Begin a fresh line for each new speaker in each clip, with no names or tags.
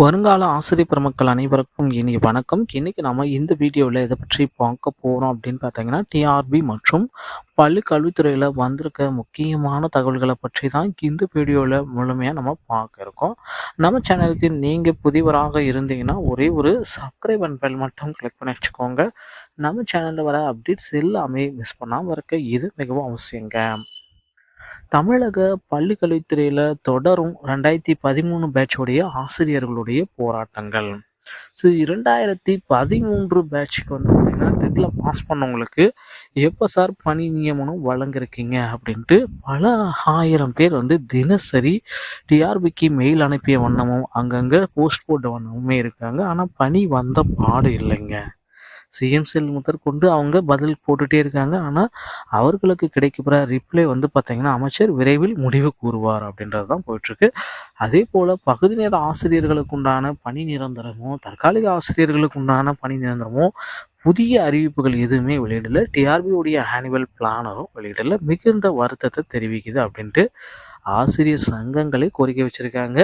வருங்கால ஆசிரியர் பெருமக்கள் அனைவருக்கும் இனி வணக்கம். இன்றைக்கி நம்ம இந்த வீடியோவில் இதை பற்றி பார்க்க போகிறோம் அப்படின்னு பார்த்தீங்கன்னா டிஆர்பி மற்றும் பள்ளி கல்வித்துறையில் வந்திருக்க முக்கியமான தகவல்களை பற்றி தான் இந்த வீடியோவில் முழுமையாக நம்ம பார்க்க இருக்கோம். நம்ம சேனலுக்கு நீங்கள் புதிவராக இருந்தீங்கன்னா ஒரே ஒரு சப்ஸ்கிரைப் அண்ட் பெல் மட்டும் கிளிக் பண்ணி வச்சுக்கோங்க. நம்ம சேனலில் வர அப்டேட்ஸ் எல்லாமே மிஸ் பண்ணாமல் இருக்க இது மிகவும் அவசியங்க. தமிழக பள்ளிக்கல்வித்துறையில் தொடரும் ரெண்டாயிரத்தி பதிமூணு பேட்சுடைய ஆசிரியர்களுடைய போராட்டங்கள். ஸோ இரண்டாயிரத்தி பதிமூன்று பேட்சுக்கு வந்து பார்த்திங்கன்னா டெட்டில் பாஸ் பண்ணவங்களுக்கு எப்போ சார் பணி நியமனம் வழங்கியிருக்கீங்க அப்படின்ட்டு பல ஆயிரம் பேர் வந்து தினசரி டிஆர்பிக்கு மெயில் அனுப்பிய வண்ணமும் அங்கங்கே போஸ்ட் போட்ட வண்ணமுமே இருக்காங்க. ஆனால் பணி வந்த பாடு இல்லைங்க. சிஎம் செல் முதற்கொண்டு அவங்க பதில் போட்டுகிட்டே இருக்காங்க. ஆனால் அவர்களுக்கு கிடைக்கிற ரிப்ளை வந்து பார்த்திங்கன்னா அமைச்சர் விரைவில் முடிவு கூறுவார் அப்படின்றது தான் போயிட்டுருக்கு. அதே போல் பகுதி நேர ஆசிரியர்களுக்கு உண்டான பணி நிரந்தரமோ தற்காலிக ஆசிரியர்களுக்கு உண்டான பணி நிரந்தரமோ புதிய அறிவிப்புகள் எதுவுமே வெளியிடல. டிஆர்பியுடைய ஆனுவல் பிளானரும் வெளியிடல. மிகுந்த வருத்தத்தை தெரிவிக்குது அப்படின்ட்டு ஆசிரியர் சங்கங்களே கோரிக்கை வச்சுருக்காங்க.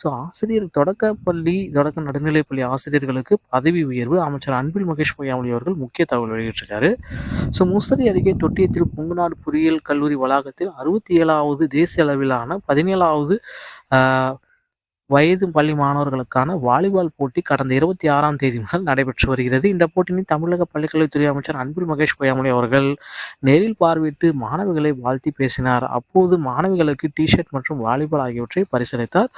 ஸோ ஆசிரியர் தொடக்கப்பள்ளி தொடக்க நடுநிலைப்பள்ளி ஆசிரியர்களுக்கு பதவி உயர்வு அமைச்சர் அன்பில் மகேஷ் பொய்யாமொழி அவர்கள் முக்கிய தகவல் வெளியிட்டிருக்காரு. ஸோ முஸ்தரி அருகே தொட்டியத்தில் புங்குநாடு பொறியியல் கல்லூரி வளாகத்தில் அறுபத்தி ஏழாவது தேசிய அளவிலான பதினேழாவது வயது பள்ளி மாணவர்களுக்கான வாலிபால் போட்டி கடந்த இருபத்தி ஆறாம் தேதி முதல் நடைபெற்று வருகிறது. இந்த போட்டியின் தமிழக பள்ளிக்கல்வித்துறை அமைச்சர் அன்பில் மகேஷ் பொய்யாமொழி அவர்கள் நேரில் பார்வையிட்டு மாணவிகளை வாழ்த்தி பேசினார். அப்போது மாணவிகளுக்கு டிஷர்ட் மற்றும் வாலிபால் ஆகியவற்றை பரிசீலித்தார்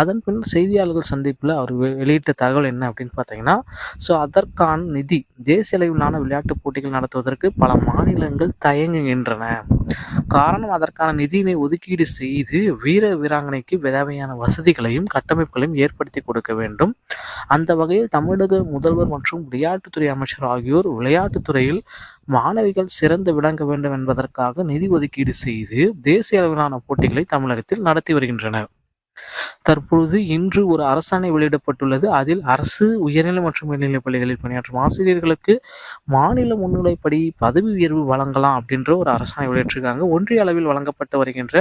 அதன் பின்னர் செய்தியாளர்கள் சந்திப்பில் அவர் வெளியிட்ட தகவல் என்ன அப்படின்னு பார்த்தீங்கன்னா ஸோ அதற்கான நிதி தேசிய அளவிலான விளையாட்டுப் போட்டிகள் நடத்துவதற்கு பல மாநிலங்கள் தயங்குகின்றன. காரணம் அதற்கான நிதியினை ஒதுக்கீடு செய்து வீர வீராங்கனைக்கு விதவையான வசதிகளையும் கட்டமைப்புகளையும் ஏற்படுத்தி கொடுக்க வேண்டும். அந்த வகையில் தமிழக முதல்வர் மற்றும் விளையாட்டுத்துறை அமைச்சர் ஆகியோர் விளையாட்டுத்துறையில் மாணவிகள் சிறந்து விளங்க வேண்டும் என்பதற்காக நிதி ஒதுக்கீடு செய்து தேசிய அளவிலான போட்டிகளை தமிழகத்தில் நடத்தி வருகின்றனர். தற்பொழுது இன்று ஒரு அரசாணை வெளியிடப்பட்டுள்ளது. அதில் அரசு உயர்நிலை மற்றும் மேல்நிலைப் பள்ளிகளில் பணியாற்றும் ஆசிரியர்களுக்கு மாநில முன்னிலைப்படி பதவி உயர்வு வழங்கலாம் அப்படின்ற ஒரு அரசாணை வெளியிட்டிருக்காங்க. ஒன்றிய அளவில் வழங்கப்பட்டு வருகின்ற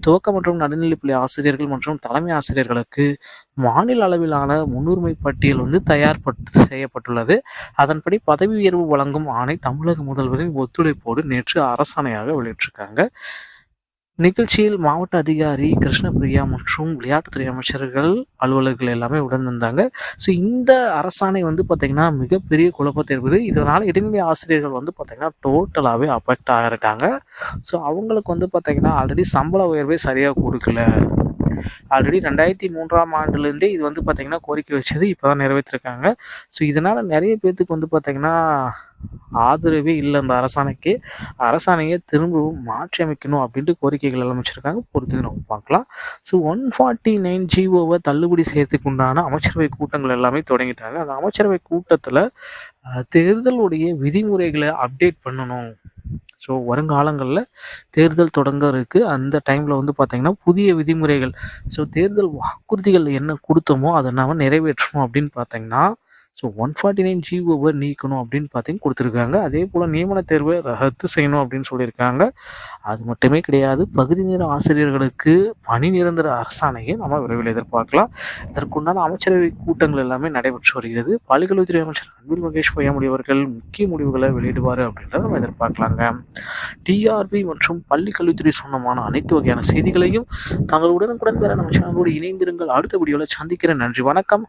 துவக்க மற்றும் நடுநிலைப்பள்ளி ஆசிரியர்கள் மற்றும் தலைமை ஆசிரியர்களுக்கு மாநில அளவிலான முன்னுரிமை பட்டியல் வந்து தயார்படுத்த செய்யப்பட்டுள்ளது. அதன்படி பதவி உயர்வு வழங்கும் ஆணை தமிழக முதல்வரின் ஒத்துழைப்போடு நேற்று அரசாணையாக வெளியிட்டிருக்காங்க. நிகழ்ச்சியில் மாவட்ட அதிகாரி கிருஷ்ணபிரியா மற்றும் விளையாட்டுத்துறை அமைச்சர்கள் அலுவலர்கள் எல்லாமே உடனிருந்தாங்க. ஸோ இந்த அரசாணை வந்து பார்த்திங்கன்னா மிகப்பெரிய குழப்பத்தை இருக்குது இதனால் இடைநிலை ஆசிரியர்கள் வந்து பார்த்திங்கன்னா டோட்டலாகவே அஃபெக்ட் ஆகிருக்காங்க ஸோ அவங்களுக்கு வந்து பார்த்திங்கன்னா ஆல்ரெடி சம்பள உயர்வே சரியாக கொடுக்கல. ஆல்ரெடி ரெண்டாயிரத்தி மூன்றாம் ஆண்டுலேருந்தே இது வந்து பார்த்திங்கன்னா கோரிக்கை வச்சது இப்போ தான் நிறைவேற்றிருக்காங்க. ஸோ இதனால் நிறைய பேர்த்துக்கு வந்து பார்த்திங்கன்னா ஆதரவே இல்லை அந்த அரசாணைக்கு. அரசாணையை திரும்பவும் மாற்றி அமைக்கணும் அப்படின்ட்டு கோரிக்கைகள் எல்லாம் வச்சுருக்காங்க. பொறுத்து நம்ம பார்க்கலாம். ஸோ ஒன் ஃபார்ட்டி நைன் ஜிஓவை தள்ளுபடி செய்யறதுக்கு உண்டான அமைச்சரவை கூட்டங்கள் எல்லாமே தொடங்கிட்டாங்க. அந்த அமைச்சரவை கூட்டத்தில் தேர்தலுடைய விதிமுறைகளை அப்டேட் பண்ணணும். ஸோ வருங்காலங்களில் தேர்தல் தொடங்க இருக்குது அந்த டைமில் வந்து பார்த்திங்கன்னா புதிய விதிமுறைகள். ஸோ தேர்தல் வாக்குறுதிகள் என்ன கொடுத்தோமோ அதை நாம் நிறைவேற்றணும் அப்படின்னு பார்த்தீங்கன்னா ஸோ ஒன் ஃபார்ட்டி நைன் ஜிஓவை நீக்கணும் அப்படின்னு பார்த்தீங்கன்னா கொடுத்துருக்காங்க. அதே போல் நியமன தேர்வை ரத்து செய்யணும் அப்படின்னு சொல்லியிருக்காங்க. அது மட்டுமே கிடையாது பகுதி நேர ஆசிரியர்களுக்கு பணி நிரந்தர அரசாணையை நம்ம விரைவில் எதிர்பார்க்கலாம். இதற்குண்டான அமைச்சரவை கூட்டங்கள் எல்லாமே நடைபெற்று வருகிறது. பள்ளிக்கல்வித்துறை அமைச்சர் அன்பில் மகேஷ் பொய்யாமொழி அவர்கள் முக்கிய முடிவுகளை வெளியிடுவார் அப்படின்றத நம்ம எதிர்பார்க்கலாங்க. டிஆர்பி மற்றும் பள்ளிக்கல்வித்துறை சொந்தமான அனைத்து வகையான செய்திகளையும் தங்கள் உடனுக்குடன் பெற நம்ம சேனலோடு இணைந்திருங்கள். அடுத்த வீடியோவில் சந்திக்கிறேன். நன்றி வணக்கம்.